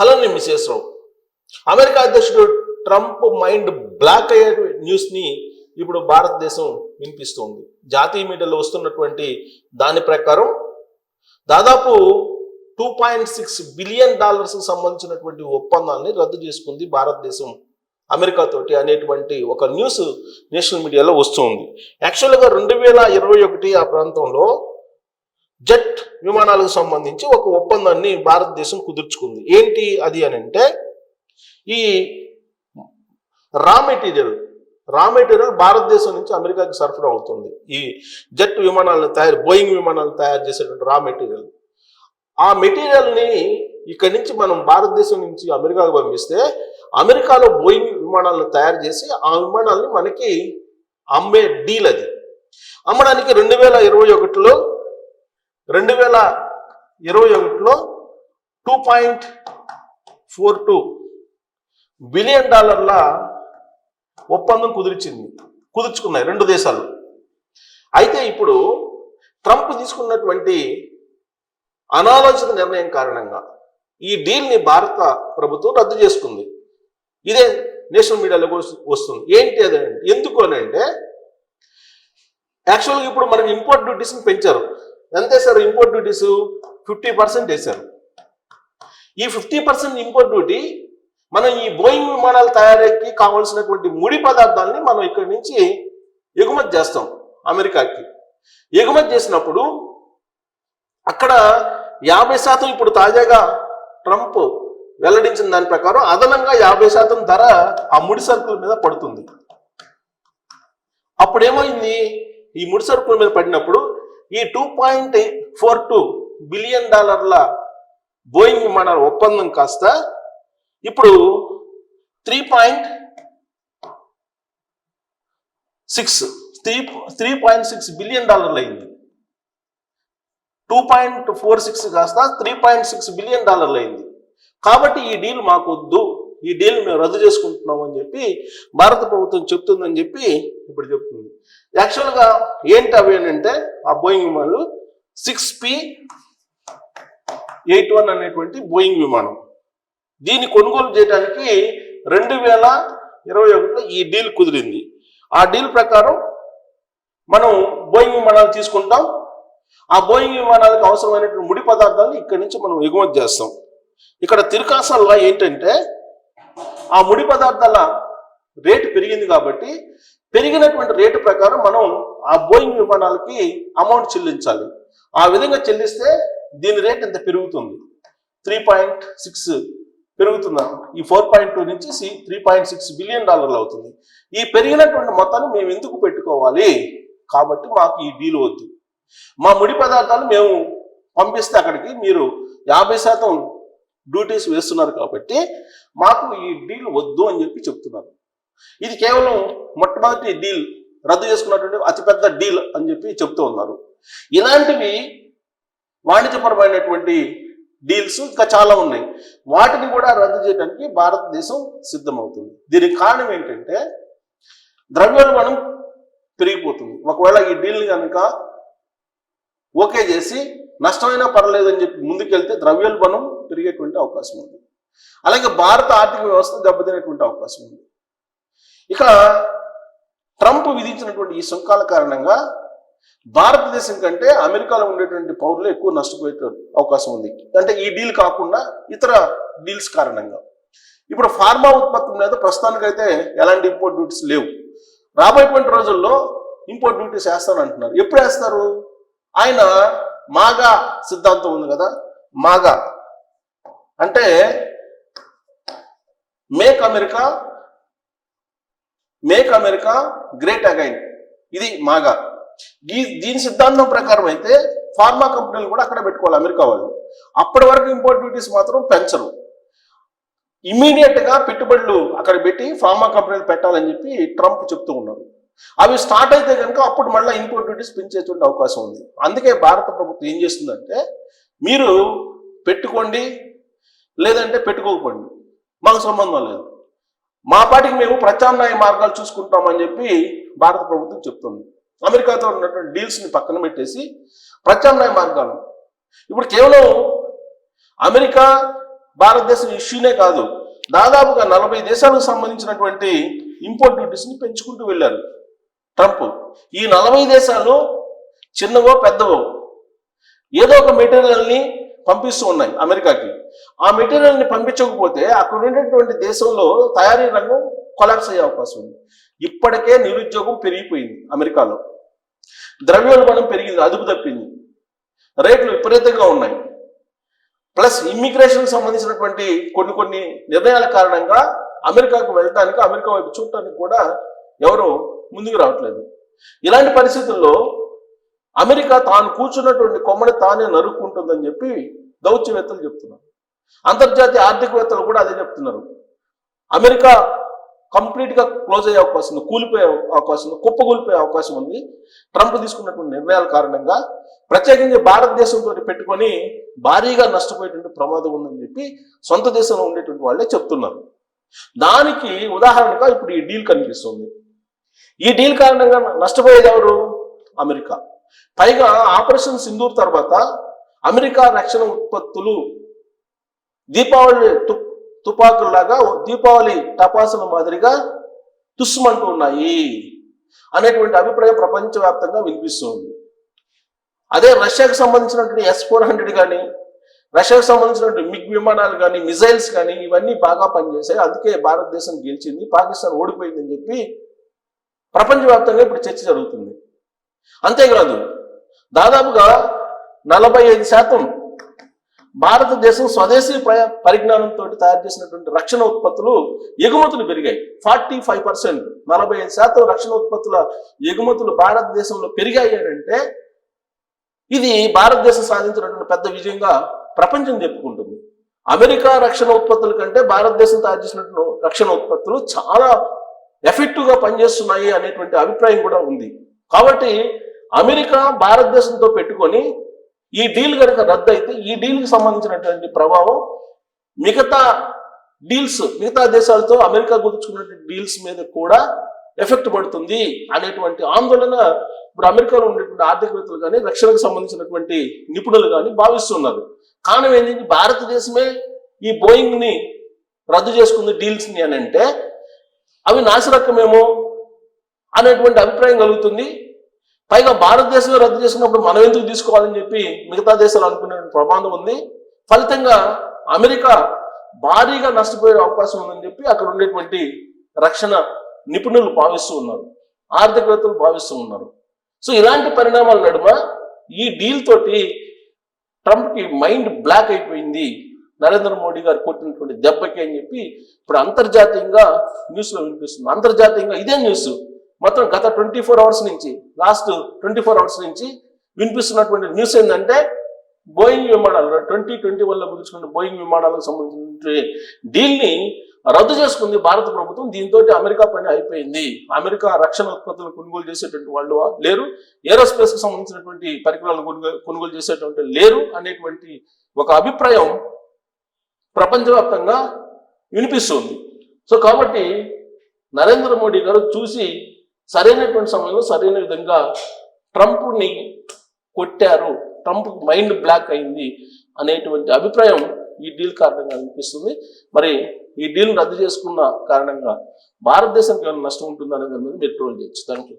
Hello నేను Mrs Rao America అధ్యక్షుడు Trump mind block అయ్యే న్యూస్ని ఇప్పుడు భారతదేశం వినిపిస్తోంది. జాతీయ మీడియాలో వస్తున్నటువంటి దాని ప్రకారం దాదాపు టూ పాయింట్ సిక్స్ బిలియన్ డాలర్స్కి సంబంధించినటువంటి ఒప్పందాన్ని రద్దు చేసుకుంది భారతదేశం అమెరికాతోటి అనేటువంటి ఒక న్యూస్ నేషనల్ మీడియాలో వస్తుంది. యాక్చువల్గా రెండు వేల ఇరవై ఒకటి ఆ ప్రాంతంలో జెట్ విమానాలకు సంబంధించి ఒక ఒప్పందాన్ని భారతదేశం కుదుర్చుకుంది. ఏంటి అది అని అంటే ఈ రా మెటీరియల్ రా మెటీరియల్ భారతదేశం నుంచి అమెరికాకి సరఫరా అవుతుంది. ఈ జెట్ విమానాలను తయారు బోయింగ్ విమానాలు తయారు చేసేటువంటి రా మెటీరియల్. ఆ మెటీరియల్ని ఇక్కడి నుంచి మనం భారతదేశం నుంచి అమెరికాకు పంపిస్తే అమెరికాలో బోయింగ్ విమానాలను తయారు చేసి ఆ విమానాలని మనకి అమ్మే డీల్ అది. అమ్మడానికి రెండు వేల ఇరవై ఒకటిలో రెండు వేల ఇరవై ఒకటిలో two point four two billion డాలర్ల ఒప్పందం కుదిర్చింది. కుదుర్చుకున్నాయి రెండు దేశాలు. అయితే ఇప్పుడు ట్రంప్ తీసుకున్నటువంటి అనాలోచిత నిర్ణయం కారణంగా ఈ డీల్ని భారత ప్రభుత్వం రద్దు చేసుకుంది. ఇదే నేషనల్ మీడియాలో వస్తుంది. ఏంటి అది? ఎందుకు అని అంటే యాక్చువల్గా ఇప్పుడు మనకి ఇంపోర్ట్ డ్యూటీస్ని పెంచారు. ఎంత వేశారు ఇంపోర్ట్ డ్యూటీస్ ఫిఫ్టీ పర్సెంట్ వేశారు. ఈ ఫిఫ్టీ పర్సెంట్ ఇంపోర్ట్ డ్యూటీ మనం ఈ బోయింగ్ విమానాలు తయారీకి కావాల్సినటువంటి ముడి పదార్థాలని మనం ఇక్కడి నుంచి ఎగుమతి చేస్తాం అమెరికాకి. ఎగుమతి చేసినప్పుడు అక్కడ యాభై శాతం ఇప్పుడు తాజాగా ట్రంప్ వెల్లడించిన దాని ప్రకారం అదనంగా యాభై శాతం ధర ఆ ముడి సరుకుల మీద పడుతుంది. అప్పుడు ఏమైంది ఈ ముడి సరుకుల మీద పడినప్పుడు ఈ two point four two billion డాలర్ల బోయింగ్ విమానాల ఒప్పందం కాస్త ఇప్పుడు three point six three three point six billion డాలర్లు అయింది. టూ పాయింట్ ఫోర్ సిక్స్ కాస్త త్రీ పాయింట్ సిక్స్ బిలియన్ డాలర్లు అయింది. కాబట్టి ఈ డీల్ మాకు వద్దు ఈ డీల్ మేము రద్దు చేసుకుంటున్నాం అని చెప్పి భారత ప్రభుత్వం చెప్తుందని చెప్పి ఇప్పుడు చెప్తుంది. యాక్చువల్గా ఏంటి అవి అంటే ఆ బోయింగ్ విమానాలు సిక్స్ పి ఎయిట్ వన్ అనేటువంటి బోయింగ్ విమానం. దీన్ని కొనుగోలు చేయడానికి రెండు వేల ఇరవై ఒకటిలో ఈ డీల్ కుదిరింది. ఆ డీల్ ప్రకారం మనం బోయింగ్ విమానాలు తీసుకుంటాం. ఆ బోయింగ్ విమానాలకు అవసరమైనటువంటి ముడి పదార్థాలను ఇక్కడి నుంచి మనం ఎగుమతి చేస్తాం. ఇక్కడ తిరుకాసల్లో ఏంటంటే ఆ ముడి పదార్థాల రేటు పెరిగింది కాబట్టి పెరిగినటువంటి రేటు ప్రకారం మనం ఆ బోయింగ్ విమానాలకి అమౌంట్ చెల్లించాలి. ఆ విధంగా చెల్లిస్తే దీని రేట్ ఎంత పెరుగుతుంది. త్రీ పాయింట్ సిక్స్ పెరుగుతుంది ఈ ఫోర్ పాయింట్ టూ నుంచి సి త్రీ పాయింట్ సిక్స్ బిలియన్ డాలర్లు అవుతుంది. ఈ పెరిగినటువంటి మొత్తాన్ని మేము ఎందుకు పెట్టుకోవాలి? కాబట్టి మాకు ఈ డీల్ వద్దు. మా ముడి పదార్థాలు మేము పంపిస్తే అక్కడికి మీరు యాభై శాతం డ్యూటీస్ వేస్తున్నారు కాబట్టి మాకు ఈ డీల్ వద్దు అని చెప్పి చెప్తున్నారు. ఇది కేవలం మొట్టమొదటి డీల్ రద్దు చేసుకున్నటువంటి అతిపెద్ద డీల్ అని చెప్పి చెప్తూ ఉన్నారు. ఇలాంటివి వాణిజ్యపరమైనటువంటి డీల్స్ ఇంకా చాలా ఉన్నాయి. వాటిని కూడా రద్దు చేయడానికి భారతదేశం సిద్ధమవుతుంది. దీనికి కారణం ఏంటంటే ద్రవ్యోల్బణం పెరిగిపోతుంది. ఒకవేళ ఈ డీల్ని కనుక ఓకే చేసి నష్టమైనా పర్లేదని చెప్పి ముందుకెళ్తే ద్రవ్యోల్బణం పెరిగేటువంటి అవకాశం ఉంది. అలాగే భారత ఆర్థిక వ్యవస్థ దెబ్బతినేటువంటి అవకాశం ఉంది. ఇక ట్రంప్ విధించినటువంటి ఈ సుంకాల కారణంగా భారతదేశం కంటే అమెరికాలో ఉండేటువంటి పౌరులు ఎక్కువ నష్టపోయే అవకాశం ఉంది. అంటే ఈ డీల్ కాకుండా ఇతర డీల్స్ కారణంగా. ఇప్పుడు ఫార్మా ఉత్పత్తి మీద ప్రస్తుతానికైతే ఎలాంటి ఇంపోర్ట్ డ్యూటీస్ లేవు. రాబోయేటువంటి రోజుల్లో ఇంపోర్ట్ డ్యూటీస్ వేస్తానంటున్నారు ఎప్పుడు వేస్తారు? ఆయన మాగా సిద్ధాంతం ఉంది కదా. మాగా అంటే make America make America great again ఇది మాగా. ఈ దీని సిద్ధాంతం ప్రకారం అయితే ఫార్మా కంపెనీలు కూడా అక్కడ పెట్టుకోవాలి అమెరికా వాళ్ళు. అప్పటి వరకు ఇంపోర్ట్ డ్యూటీస్ మాత్రం పెంచరు. ఇమీడియట్గా పెట్టుబడులు అక్కడ పెట్టి ఫార్మా కంపెనీలు పెట్టాలని చెప్పి ట్రంప్ చెప్తూ ఉన్నారు. అవి స్టార్ట్ అయితే కనుక అప్పుడు మళ్ళీ ఇంపోర్ట్ డ్యూటీస్ పెంచేటువంటి అవకాశం ఉంది. అందుకే భారత ప్రభుత్వం ఏం చేస్తుందంటే మీరు పెట్టుకోండి లేదంటే పెట్టుకోకపోండి. మాకు సంబంధం లేదు. మా పాటికి మేము ప్రత్యామ్నాయ మార్గాలు చూసుకుంటామని చెప్పి భారత ప్రభుత్వం చెప్తుంది. అమెరికాతో ఉన్నటువంటి డీల్స్ని పక్కన పెట్టేసి ప్రత్యామ్నాయ మార్గాలు. ఇప్పుడు కేవలం అమెరికా భారతదేశం ఇష్యూనే కాదు. దాదాపుగా నలభై దేశాలకు సంబంధించినటువంటి ఇంపోర్ట్ డ్యూటీస్ని పెంచుకుంటూ వెళ్ళారు ట్రంప్. ఈ నలభై దేశాలు చిన్నవో పెద్దవో ఏదో ఒక మెటీరియల్ని పంపిస్తూ ఉన్నాయి అమెరికాకి. ఆ మెటీరియల్ని పంపించకపోతే అక్కడ ఉండేటువంటి దేశంలో తయారీ రంగం కొలాప్స్ అయ్యే అవకాశం ఉంది. ఇప్పటికే నిరుద్యోగం పెరిగిపోయింది అమెరికాలో. ద్రవ్యోల్బణం పెరిగింది అదుపు తప్పింది. రేట్లు విపరీతంగా ఉన్నాయి. ప్లస్ ఇమ్మిగ్రేషన్ సంబంధించినటువంటి కొన్ని కొన్ని నిర్ణయాల కారణంగా అమెరికాకు వెళ్ళటానికి అమెరికా వైపు చూడటానికి కూడా ఎవరు ముందుకు రావట్లేదు. ఇలాంటి పరిస్థితుల్లో అమెరికా తాను కూర్చున్నటువంటి కొమ్మని తానే నరుక్కుంటుందని చెప్పి దౌత్యవేత్తలు చెప్తున్నారు. అంతర్జాతీయ ఆర్థికవేత్తలు కూడా అదే చెప్తున్నారు. అమెరికా కంప్లీట్గా క్లోజ్ అయ్యే అవకాశం ఉంది కూలిపోయే అవకాశం ఉంది కుప్పకూలిపోయే అవకాశం ఉంది. ట్రంప్ తీసుకున్నటువంటి నిర్ణయాల కారణంగా ప్రత్యేకించి భారతదేశంతో పెట్టుకొని భారీగా నష్టపోయేటువంటి ప్రమాదం ఉందని చెప్పి సొంత దేశంలో ఉండేటువంటి వాళ్ళే చెప్తున్నారు. దానికి ఉదాహరణగా ఇప్పుడు ఈ డీల్ కనిపిస్తుంది. ఈ డీల్ కారణంగా నష్టపోయేది ఎవరు? అమెరికా. పైగా ఆపరేషన్ సింధూర్ తర్వాత అమెరికా రక్షణ ఉత్పత్తులు దీపావళి తు తుపాకుల్లాగా దీపావళి టపాసుల మాదిరిగా తుస్సుమంటూ ఉన్నాయి అనేటువంటి అభిప్రాయం ప్రపంచవ్యాప్తంగా వినిపిస్తుంది. అదే రష్యాకు సంబంధించినటువంటి ఎస్ ఫోర్ హండ్రెడ్ కానీ రష్యాకు సంబంధించినటువంటి మిగ్ విమానాలు కానీ మిజైల్స్ కానీ ఇవన్నీ బాగా పనిచేశాయి. అందుకే భారతదేశం గెలిచింది పాకిస్తాన్ ఓడిపోయిందని చెప్పి ప్రపంచవ్యాప్తంగా ఇప్పుడు చర్చ జరుగుతుంది. అంతేకాదు దాదాపుగా నలభై ఐదు శాతం భారతదేశం స్వదేశీ పరిజ్ఞానంతో తయారు చేసినటువంటి రక్షణ ఉత్పత్తులు ఎగుమతులు పెరిగాయి. ఫార్టీ ఫైవ్ పర్సెంట్ నలభై ఐదు శాతం రక్షణ ఉత్పత్తుల ఎగుమతులు భారతదేశంలో పెరిగాయి అని అంటే ఇది భారతదేశం సాధించినటువంటి పెద్ద విజయంగా ప్రపంచం చెప్పుకుంటుంది. అమెరికా రక్షణ ఉత్పత్తుల కంటే భారతదేశం తయారు చేసినటువంటి రక్షణ ఉత్పత్తులు చాలా ఎఫెక్టివ్గా పనిచేస్తున్నాయి అనేటువంటి అభిప్రాయం కూడా ఉంది. కాబట్టి అమెరికా భారతదేశంతో పెట్టుకొని ఈ డీల్ కనుక రద్దు అయితే ఈ డీల్కి సంబంధించినటువంటి ప్రభావం మిగతా డీల్స్ మిగతా దేశాలతో అమెరికా గుర్తుకున్నటువంటి డీల్స్ మీద కూడా ఎఫెక్ట్ పడుతుంది అనేటువంటి ఆందోళన ఇప్పుడు అమెరికాలో ఉండేటువంటి ఆర్థికవేత్తలు కానీ రక్షణకు సంబంధించినటువంటి నిపుణులు కానీ భావిస్తున్నారు. కారణం ఏంటంటే భారతదేశమే ఈ బోయింగ్ని రద్దు చేసుకుంది డీల్స్ని అని అంటే అవి నాసిరకమేమో అనేటువంటి అభిప్రాయం కలుగుతుంది. పైగా భారతదేశంలో రద్దు చేసుకున్నప్పుడు మనం ఎందుకు తీసుకోవాలని చెప్పి మిగతా దేశాలు అనుకునే ప్రమాదం ఉంది. ఫలితంగా అమెరికా భారీగా నష్టపోయే అవకాశం ఉందని చెప్పి అక్కడ ఉండేటువంటి రక్షణ నిపుణులు భావిస్తూ ఉన్నారు. ఆర్థికవేత్తలు భావిస్తూ ఉన్నారు. సో ఇలాంటి పరిణామాల నడుమ ఈ డీల్ తోటి ట్రంప్కి మైండ్ బ్లాక్ అయిపోయింది. నరేంద్ర మోడీ గారు కొట్టినటువంటి దెబ్బకి అని చెప్పి ఇప్పుడు అంతర్జాతీయంగా న్యూస్లో వినిపిస్తుంది. అంతర్జాతీయంగా ఇదే న్యూస్. మొత్తం గత ట్వంటీ ఫోర్ అవర్స్ నుంచి లాస్ట్ ట్వంటీ ఫోర్ అవర్స్ నుంచి వినిపిస్తున్నటువంటి న్యూస్ ఏంటంటే బోయింగ్ విమానాలు ట్వంటీ ట్వంటీ వన్లో కుదుర్చుకున్న బోయింగ్ విమానాలకు సంబంధించిన డీల్ని రద్దు చేసుకుంది భారత ప్రభుత్వం. దీంతో అమెరికా పని అయిపోయింది. అమెరికా రక్షణ ఉత్పత్తులు కొనుగోలు చేసేటువంటి వాళ్ళు లేరు. ఏరోస్పేస్కి సంబంధించినటువంటి పరికరాలు కొనుగోలు కొనుగోలు చేసేటువంటి లేరు అనేటువంటి ఒక అభిప్రాయం ప్రపంచవ్యాప్తంగా వినిపిస్తుంది. సో కాబట్టి నరేంద్ర మోడీ గారు చూసి సరైనటువంటి సమయంలో సరైన విధంగా ట్రంప్ని కొట్టారు. ట్రంప్ మైండ్ బ్లాక్ అయింది అనేటువంటి అభిప్రాయం ఈ డీల్ కారణంగా అనిపిస్తుంది. మరి ఈ డీల్ రద్దు చేసుకున్న కారణంగా భారతదేశానికి ఏమైనా నష్టం ఉంటుందా అనేది మీరు ట్రోల్ చేయొచ్చు. Thank you